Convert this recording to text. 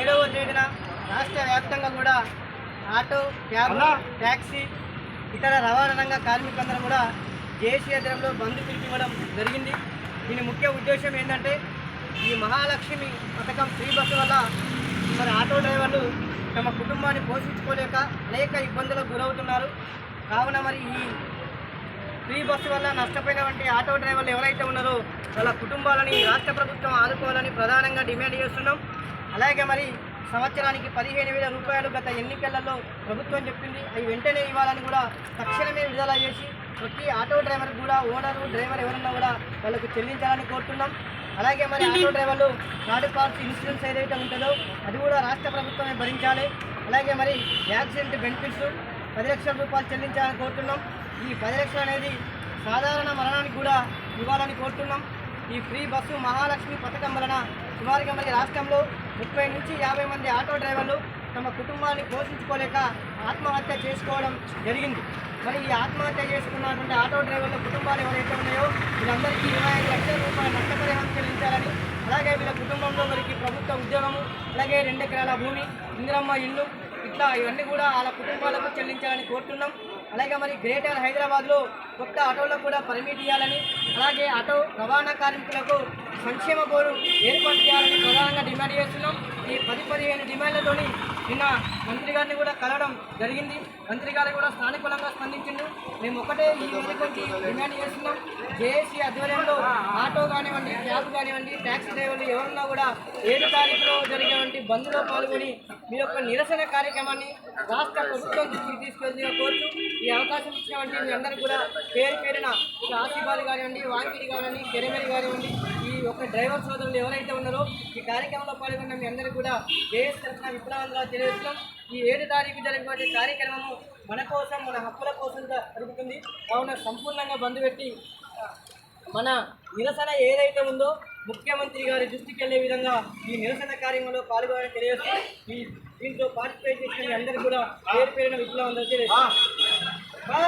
ఏడవ తేదీన రాష్ట్ర వ్యాప్తంగా కూడా ఆటో క్యాబ్ ట్యాక్సీ ఇతర రవాణా రంగ కార్మికులందరూ కూడా జేసీ ఆధ్వర్యంలో బంద్ పిలిపివ్వడం జరిగింది. దీని ముఖ్య ఉద్దేశం ఏంటంటే ఈ మహాలక్ష్మి పథకం ఫ్రీ బస్సు వల్ల మరి ఆటో డ్రైవర్లు తమ కుటుంబాన్ని పోషించుకోలేక అనేక ఇబ్బందులకు గురవుతున్నారు. కావున మరి ఈ ఫ్రీ బస్సు వల్ల నష్టపోయినటువంటి ఆటో డ్రైవర్లు ఎవరైతే ఉన్నారో వాళ్ళ కుటుంబాలని రాష్ట్ర ప్రభుత్వం ఆదుకోవాలని ప్రధానంగా డిమాండ్ చేస్తున్నాం. అలాగే మరి సంవత్సరానికి పదిహేను వేల రూపాయలు గత ఎన్నికలలో ప్రభుత్వం చెప్పింది. అవి వెంటనే ఇవ్వాలని కూడా తక్షణమే విడుదల చేసి ప్రతి ఆటో డ్రైవర్ కూడా ఓనరు డ్రైవర్ ఎవరన్నా కూడా వాళ్ళకు చెల్లించాలని కోరుతున్నాం. అలాగే మరి ఆటో డ్రైవర్లు థర్డ్ పార్టీ ఇన్సూరెన్స్ ఏదైతే ఉంటుందో అది కూడా రాష్ట్ర ప్రభుత్వమే భరించాలి. అలాగే మరి యాక్సిడెంట్ బెనిఫిట్స్ పది లక్షల రూపాయలు చెల్లించాలని కోరుతున్నాం. ఈ పది లక్షలు అనేది సాధారణ మరణానికి కూడా ఇవ్వాలని కోరుతున్నాం. ఈ ఫ్రీ బస్సు మహాలక్ష్మి పథకం వలన సుమారుగా మరి రాష్ట్రంలో ముప్పై నుంచి యాభై మంది ఆటో డ్రైవర్లు తమ కుటుంబాన్ని పోషించుకోలేక ఆత్మహత్య చేసుకోవడం జరిగింది. మరి ఈ ఆత్మహత్య చేసుకున్నటువంటి ఆటో డ్రైవర్ల కుటుంబాలు ఎవరైతే ఉన్నాయో వీళ్ళందరికీ ఇరవై ఐదు లక్షల రూపాయల నష్టపరిహారం చెల్లించాలని అలాగే వీళ్ళ కుటుంబంలో వారికి ప్రభుత్వ ఉద్యోగము అలాగే రెండు ఎకరాల భూమి ఇందిరమ్మ ఇల్లు ఇట్లా ఇవన్నీ కూడా వాళ్ళ కుటుంబాలకు చెల్లించాలని కోరుతున్నాం. అలాగే మరి గ్రేటర్ హైదరాబాద్లో కొత్త ఆటోలకు కూడా పరిమితి ఇవ్వాలని అలాగే ఆటో రవాణా కార్మికులకు సంక్షేమ బోర్డు ఏర్పాటు చేయాలని ప్రధానంగా డిమాండ్ చేస్తున్నాం. ఈ పది పదిహేను డిమాండ్లతోని నిన్న మంత్రి గారిని కూడా కలవడం జరిగింది. మంత్రి గారు కూడా స్థానికులంగా స్పందించిండు. మేము ఒకటే ఈ మేరకు డిమాండ్ చేస్తున్నాం. జేఏసీ ఆధ్వర్యంలో ఆటో కానివ్వండి క్యాబ్ కానివ్వండి ట్యాక్సీ డ్రైవర్లు ఎవరన్నా కూడా ఏడు తారీఖులో జరిగేవంటి బంద్లో పాల్గొని మీ యొక్క నిరసన కార్యక్రమాన్ని రాష్ట్ర ప్రభుత్వం దృష్టికి కోరుతూ ఈ అవకాశం ఇచ్చినటువంటి మీ అందరికీ కూడా పేరు పేరున ఇక కానివ్వండి వాంకిడి కానివ్వండి కెరమేరి కానివ్వండి ఈ యొక్క డ్రైవర్ సోదరులు ఎవరైతే ఉన్నారో ఈ కార్యక్రమంలో పాల్గొన్న మీ అందరికీ కూడా జేఎస్ తరఫున విప్లవంగా తెలియజేస్తున్నాం. ఈ ఏడు తారీఖు జరిగే కార్యక్రమము మన కోసం మన హక్కుల కోసం జరుగుతుంది. కావున సంపూర్ణంగా బంద్ పెట్టి మన నిరసన ఏదైతే ఉందో ముఖ్యమంత్రి గారి దృష్టికి వెళ్ళే విధంగా ఈ నిరసన కార్యంలో పాల్గొనాలని తెలియజేస్తూ ఈ దీంట్లో పార్టిసిపేట్ చేసిన అందరికీ కూడా పేరు పేరున విప్లవం తెలియజేస్తాం